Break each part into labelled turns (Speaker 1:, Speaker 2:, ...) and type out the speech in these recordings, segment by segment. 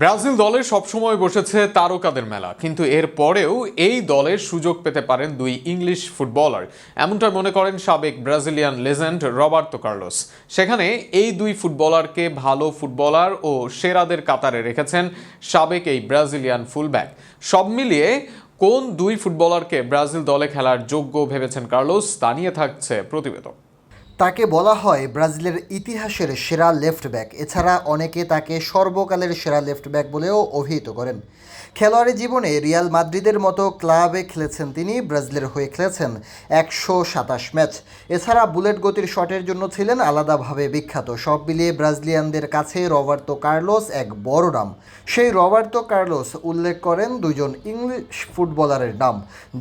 Speaker 1: Brazil দলে সবসময় বসেছে তারকাদের মেলা, কিন্তু এর পরেও এই দলের সুযোগ পেতে পারেন দুই ইংলিশ ফুটবলার। এমনটা মনে করেন সাবেক ব্রাজিলিয়ান লেজেন্ড রবার্তো কার্লোস। সেখানে এই দুই ফুটবলারকে ভালো ফুটবলার ও সেরাদের কাতারে রেখেছেন সাবেক এই ব্রাজিলিয়ান ফুলব্যাক। সব মিলিয়ে কোন দুই ফুটবলারকে ব্রাজিল দলে খেলার যোগ্য ভেবেছেন কার্লোস, তা নিয়ে থাকছে প্রতিবেদন।
Speaker 2: তাকে বলা হয় ব্রাজিলের ইতিহাসের সেরা লেফট ব্যাক। এছাড়া অনেকে তাকে সর্বকালের সেরা লেফট ব্যাক বলেও অভিহিত করেন। খেলোয়াড়ি জীবনে রিয়াল মাদ্রিদের মতো ক্লাবে খেলেছেন তিনি, ব্রাজিলের হয়ে খেলেছেন একশো সাতাশ ম্যাচ। এছাড়া বুলেট গতির শটের জন্য ছিলেন আলাদাভাবে বিখ্যাত। সব মিলিয়ে ব্রাজিলিয়ানদের কাছে রবার্তো কার্লোস এক বড় নাম। সেই রবার্তো কার্লোস উল্লেখ করেন দুজন ইংলিশ ফুটবলারের নাম,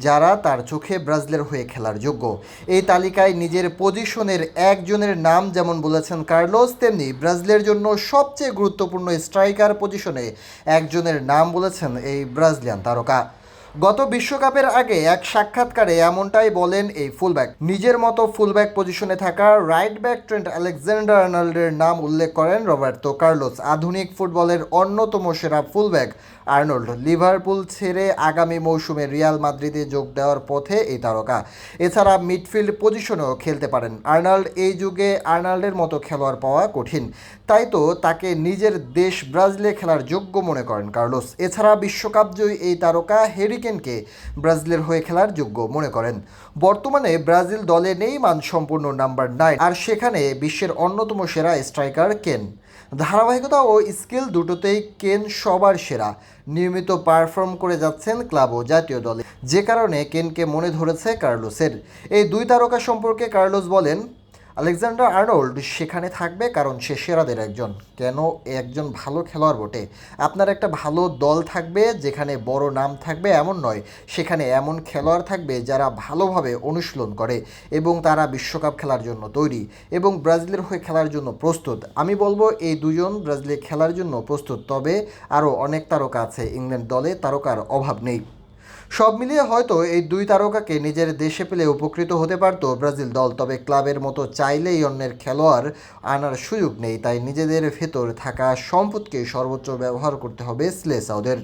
Speaker 2: যারা তার চোখে ব্রাজিলের হয়ে খেলার যোগ্য। এই তালিকায় নিজের পজিশনের একজনের নাম যেমন বলেছেন কার্লোস, তেমনি ব্রাজিলের জন্য সবচেয়ে গুরুত্বপূর্ণ স্ট্রাইকার পজিশনে একজনের নাম বলেছেন এই ব্রাজিলিয়ান তারকা। গত বিশ্বকাপের আগে এক সাক্ষাৎকারে এমনটাই বলেন এই ফুলব্যাক। নিজের মতো ফুলব্যাক পজিশনে থাকা রাইট ব্যাক ট্রেন্ট আলেকজান্ডার আর্নল্ডের নাম উল্লেখ করেন রবার্তো কার্লোস, আধুনিক ফুটবলের অন্যতম সেরা ফুলব্যাক। আর্নল্ড, লিভারপুল ছেড়ে আগামী মৌসুমে রিয়াল মাদ্রিদে যোগ দেওয়ার পথে এই তারকা। এছাড়া মিডফিল্ড পজিশনেও খেলতে পারেন। আর্নল্ড এই যুগে আর্নাল্ডের মতো খেলোয়াড় পাওয়া কঠিন। তাই তো তাকে নিজের দেশ ব্রাজিলে খেলার যোগ্য মনে করেন কার্লোস। এছাড়া বিশ্বকাপ জয়ী এই তারকা হেরিকেনকে ব্রাজিলের হয়ে খেলার যোগ্য মনে করেন। বর্তমানে ব্রাজিল দলে নেই মানসম্পূর্ণ নাম্বার নাইন, আর সেখানে বিশ্বের অন্যতম সেরা স্ট্রাইকার কেন। ধারাবাহিকতা ও স্কিল দুটোতেই কেন সবার সেরা। নিয়মিত পারফর্ম করে যাচ্ছেন ক্লাব ও জাতীয় দলে। যে কারণে কেনকে মনে ধরেছে কার্লোসের। এই দুই তারকা সম্পর্কে কার্লোস বলেন আলেকজান্ডার আর্নল্ড সেখানে থাকবে কারণ সে সেরাদের একজন। কেন একজন ভালো খেলোয়াড় বটে? আপনার একটা ভালো দল থাকবে, যেখানে বড় নাম থাকবে এমন নয়, সেখানে এমন খেলোয়াড় থাকবে যারা ভালোভাবে অনুশীলন করে এবং তারা বিশ্বকাপ খেলার জন্য তৈরি এবং ব্রাজিলের হয়ে খেলার জন্য প্রস্তুত। আমি বলব এই দুজন ব্রাজিলে খেলার জন্য প্রস্তুত, তবে আরও অনেক তারকা আছে ইংল্যান্ড দলে, তারকার অভাব নেই। সব মিলিয়ে হয়তো এই দুই তারকাকে নিজের দেশে পেলে উপকৃত হতে পারত ব্রাজিল দল, তবে ক্লাবের মতো চাইলেই অন্যের খেলোয়াড় আনার সুযোগ নেই, তাই নিজেদের ভেতর থাকা সম্পদকে সর্বোচ্চ ব্যবহার করতে হবে স্লেসাউদের